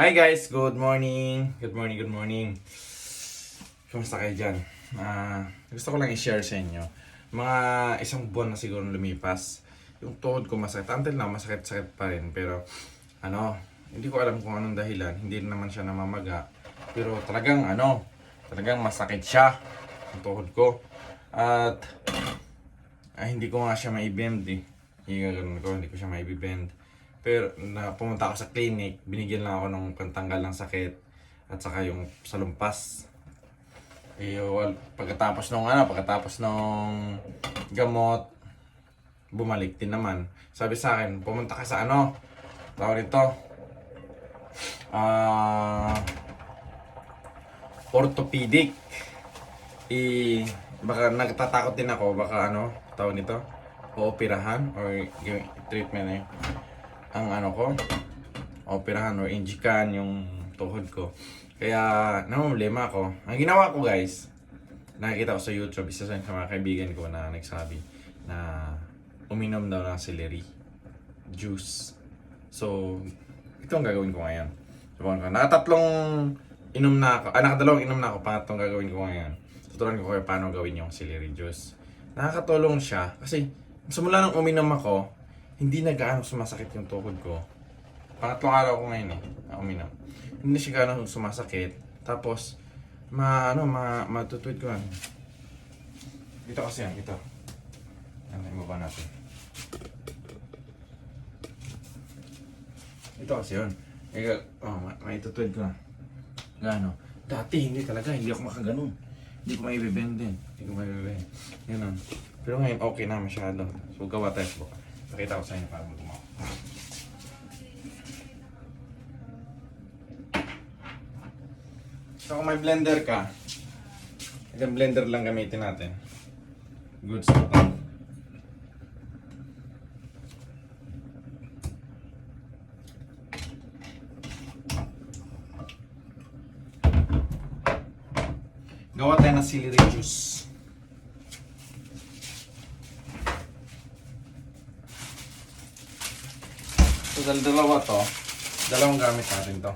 Hi guys, good morning. Good morning, good morning. Kumusta kayo dyan? Ah, gusto ko lang i-share sa inyo. Mga isang buwan na siguro lumipas. Yung tuhod ko masakit. Until now, masakit-sakit pa rin. Pero, ano, hindi ko alam kung anong dahilan. Hindi naman siya namamaga. Pero talagang, ano, talagang masakit siya. Yung tuhod ko. At, ah, hindi ko nga siya maibend eh. Yung ko, hindi ko siya maibibend. Pero na pumunta ako sa clinic, binigyan lang ako ng pantanggal ng sakit at saka yung salumpas. Eh, well, pagkatapos nung ano, pagkatapos nung gamot, bumalik din naman. Sabi sa akin, pumunta ka sa ano, tawag nito, ah, orthopedic. Eh, baka nagtatakot din ako, baka ano, tawag nito, ooperahan or treatment na yun ang ano ko, operahan or injikan yung tuhod ko. Kaya, namumlema ako. Ang ginawa ko guys, nakikita ko sa YouTube, isa sa mga kaibigan ko na nagsabi na uminom daw ng celery juice. So, ito ang gagawin ko ngayon. Subukan ko. Nakatatlong inom na ako, ah, nakadalawang inom na ako, pangatlong gagawin ko ngayon. Tuturuan ko kayo paano gawin yung celery juice. Nakakatulong siya kasi simula nung uminom ako, hindi na gaano sumasakit yung tuhod ko. Pangatlong araw ko ngayon eh, na uminom. Hindi na siya gaano sumasakit. Tapos, ma, ano, ma, matutwid ko yan. Dito kasi yan, ito. Ano, ibaba natin. Ito kasi yun. Eh, oh, ma, maitutwid ko na. Gaano? Dati, hindi talaga, hindi ako makaganon. Hindi ko maibibend din. Hindi ko maibibend. Yan ang. Pero ngayon, okay na masyado. So, gawa tayo. Pakita ko sa inyo para mo So kung may blender ka, isang blender lang gamitin natin. Goods na to. Gawa tayo ng celery juice. Dal dalawa to. Dalawang gamit natin to.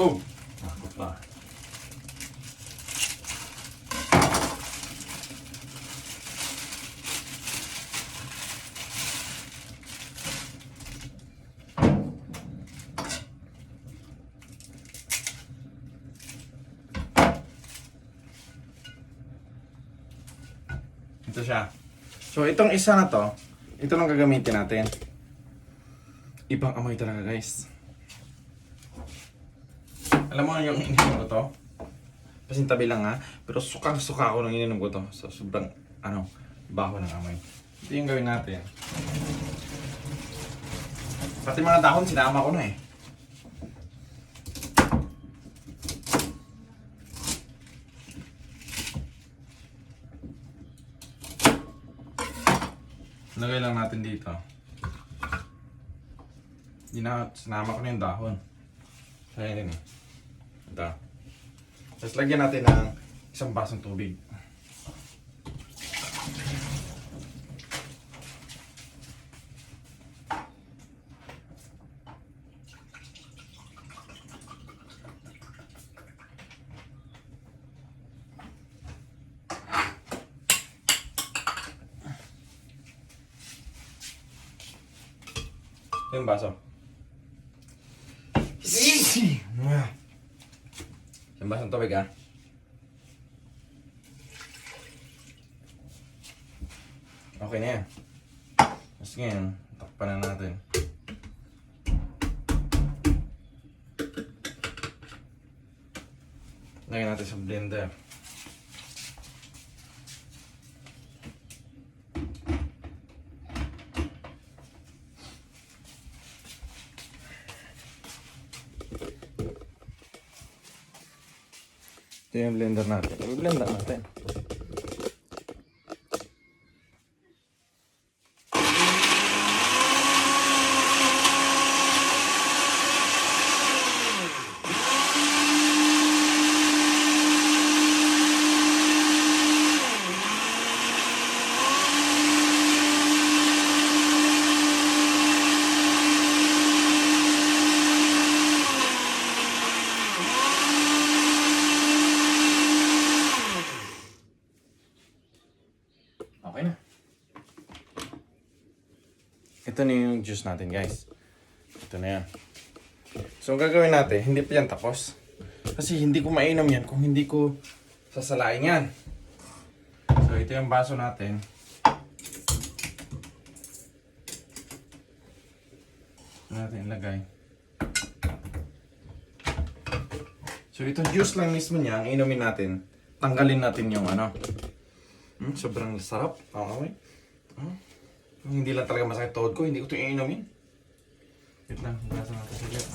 Oh! Ako pa. Ito siya. So, itong isa na to, ito lang gagamitin natin. Ibang amoy talaga, guys. Alam mo yung ininom ko to? Pasintabi lang ha. Pero sukang-suka ako nung ininom ko to. So, sobrang, ano, baho ng amoy. Ito yung gawin natin. Pati mga dahon, sinama ko na eh. Lagay lang natin dito. Hindi na, sinama ko na yung dahon. Kaya rin eh. Ito. Tapos lagyan natin ng isang basong tubig. Ito yung baso. Yung basong tubig ah. Okay na yan. Tapos ngayon, takpan na natin. Lagyan natin sa blender. Ito yung blender natin. I-blender natin. Ito na yung juice natin guys. Ito na yan. So, ang gagawin natin, hindi pa yan tapos. Kasi hindi ko mainom yan kung hindi ko sasalain yan. So, ito yung baso natin. Natin ilagay. So, ito juice lang mismo niya, ang inumin natin. Tanggalin natin yung ano. Hmm, sobrang sarap. Okay. Hmm. Kung hindi lang talaga masakit tuhod ko, hindi ko ito iinumin. Wait lang, basa natin saglit.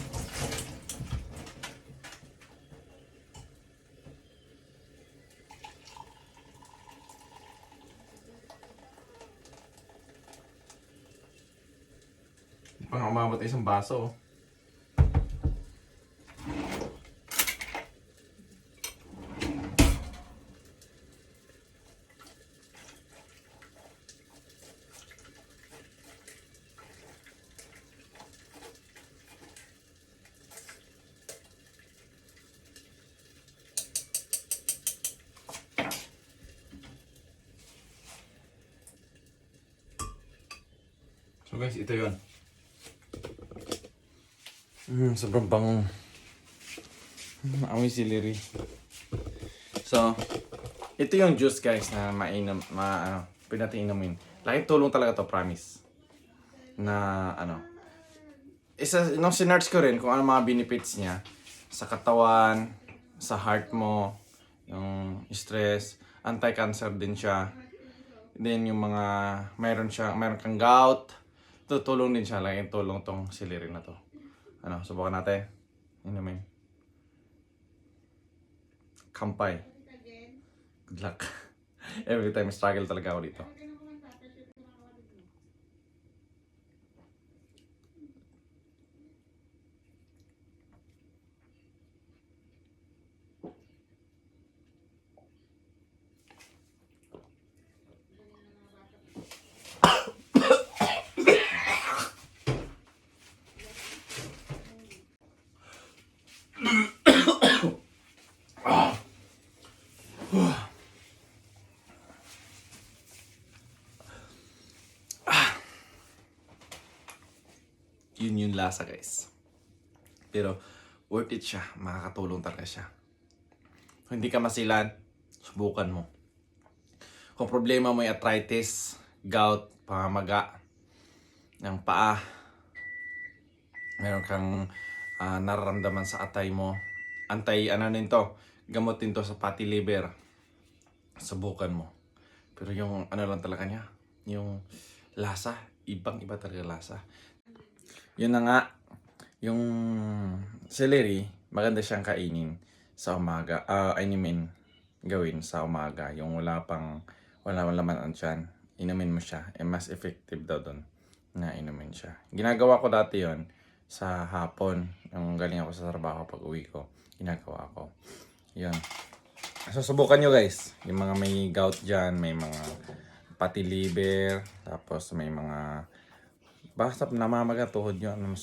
Hindi pa nga umabot isang baso. oh. So guys, ito yun. Mm, sobrang bango. Amoy celery. So, ito yung juice guys na mainam, ma, ano, pwede natin inumin. Laki tulong talaga to, promise. Na, ano, isa, nung sinerch ko rin kung ano mga benefits niya sa katawan, sa heart mo, yung stress, anti-cancer din siya. Then yung mga, mayroon siya, mayroon kang gout, tutulong din siya, laking tulong tong celery na to. Ano, subukan natin. Inumin. Kampay. Good luck. Every time struggle talaga ako dito. Yun yung lasa guys. Pero worth it siya. Makakatulong talaga siya. Kung hindi ka masilan, subukan mo. Kung problema mo yung arthritis, gout, pamamaga, ng paa, meron kang ah, nararamdaman sa atay mo, antay, ano nito, gamot din sa fatty liver, subukan mo. Pero yung ano lang talaga niya, yung lasa, ibang iba talaga lasa. Yun na nga, yung celery, maganda siyang kainin sa umaga. Ah, I mean, gawin sa umaga. Yung wala pang, wala wala laman ang tiyan. Inumin mo siya. Eh, mas effective daw doon na inumin siya. Ginagawa ko dati yon sa hapon. Yung galing ako sa trabaho pag uwi ko. Ginagawa ko. Yun. So, subukan nyo guys. Yung mga may gout dyan, may mga pati liver, tapos may mga basta namamaga tuhod nyo. Ano,